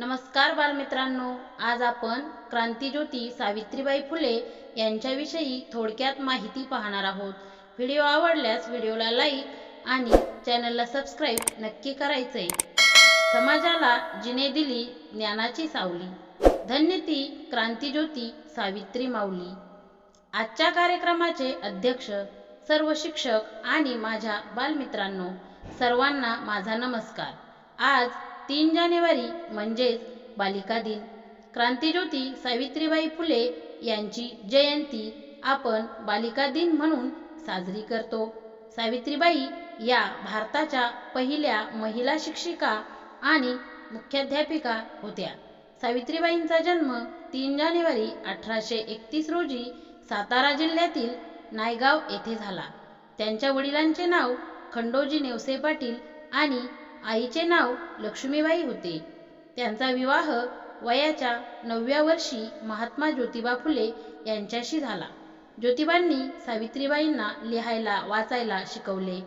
नमस्कार बालमित्रांनो आज आपण क्रांतीज्योती सावित्रीबाई फुले यांच्याविषयी थोडक्यात माहिती पाहणार आहोत. व्हिडिओ आवडल्यास व्हिडिओला लाईक आणि चॅनलला सबस्क्राईब नक्की करायचंय. समाजाला जिने दिली ज्ञानाची सावली. धन्य ती क्रांतीज्योती सावित्री माऊली. आजच्या कार्यक्रमाचे अध्यक्ष सर्व शिक्षक आणि माझ्या बालमित्रांनो सर्वांना माझा नमस्कार. आज तीन जानेवारी म्हणजेच बालिका दिन. क्रांतिज्योती सावित्रीबाई फुले यांची जयंती आपण बालिका दिन म्हणून साजरी करतो. सावित्रीबाई या भारताच्या पहिल्या महिला शिक्षिका आणि मुख्याध्यापिका होत्या. सावित्रीबाईंचा जन्म तीन जानेवारी अठराशे एकतीस रोजी सातारा जिल्ह्यातील नायगाव येथे झाला. त्यांच्या वडिलांचे नाव खंडोजी नेवसे पाटील आणि आईचे नाव लक्ष्मीबाई होते. त्यांचा विवाह वयाच्या नवव्या वर्षी महात्मा ज्योतिबा फुले यांच्याशी झाला. ज्योतिबांनी सावित्रीबाईंना लिहायला वाचायला शिकवले.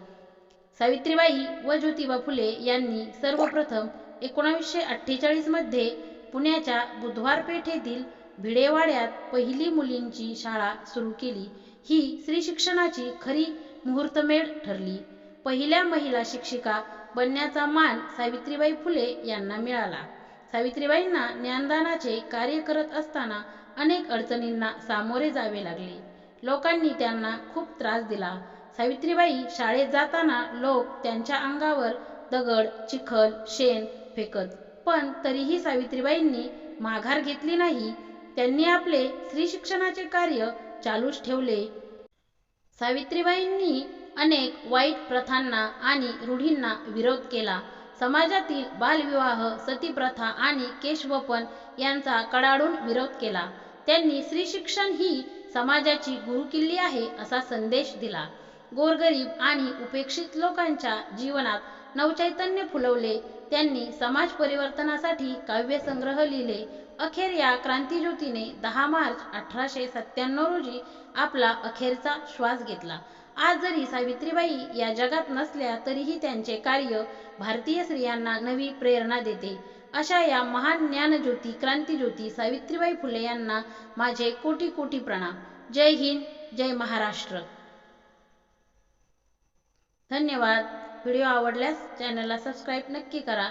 सावित्रीबाई व ज्योतिबा फुले यांनी सर्वप्रथम एकोणावीसशे अठ्ठेचाळीसमध्ये पुण्याच्या बुधवार पेठेतील भिडेवाड्यात पहिली मुलींची शाळा सुरू केली. ही स्त्री शिक्षणाची खरी मुहूर्तमेढ ठरली. पहिल्या महिला शिक्षिका बनण्याचा मान सावित्रीबाई फुले यांना मिळाला. सावित्रीबाईंना ज्ञानदानाचे कार्य करत असताना अनेक अडचणींना सामोरे जावे लागले. लोकांनी त्यांना खूप त्रास दिला. सावित्रीबाई शाळेत जाताना लोक त्यांच्या अंगावर दगड चिखल शेण फेकत पण तरीही सावित्रीबाईंनी माघार घेतली नाही. त्यांनी आपले स्त्री शिक्षणाचे कार्य चालूच ठेवले. सावित्रीबाईंनी अनेक वाईट प्रथांना आणि रूढींना विरोध केला. समाजातील बालविवाह सतीप्रथा आणि केशवपन यांचा कडाडून विरोध केला. त्यांनी स्त्री शिक्षण ही समाजाची गुरुकिल्ली आहे असा संदेश दिला. गोरगरीब आणि उपेक्षित लोकांच्या जीवनात नवचैतन्य फुलवले. त्यांनी समाज परिवर्तनासाठी काव्यसंग्रह लिहिले. अखेर या क्रांतीज्योतीने दहा मार्च अठराशे सत्त्याण्णव रोजी आपला अखेरचा श्वास घेतला. आज जरी सावित्रीबाई या जगात नसल्या तरीही त्यांचे कार्य भारतीय स्त्रियांना नवी प्रेरणा देते. अशा या महान ज्ञानज्योती क्रांतीज्योती सावित्रीबाई फुले यांना माझे कोटी कोटी प्रणाम. जय हिंद जय महाराष्ट्र. धन्यवाद. व्हिडिओ आवडल्यास चॅनलला सबस्क्राईब नक्की करा.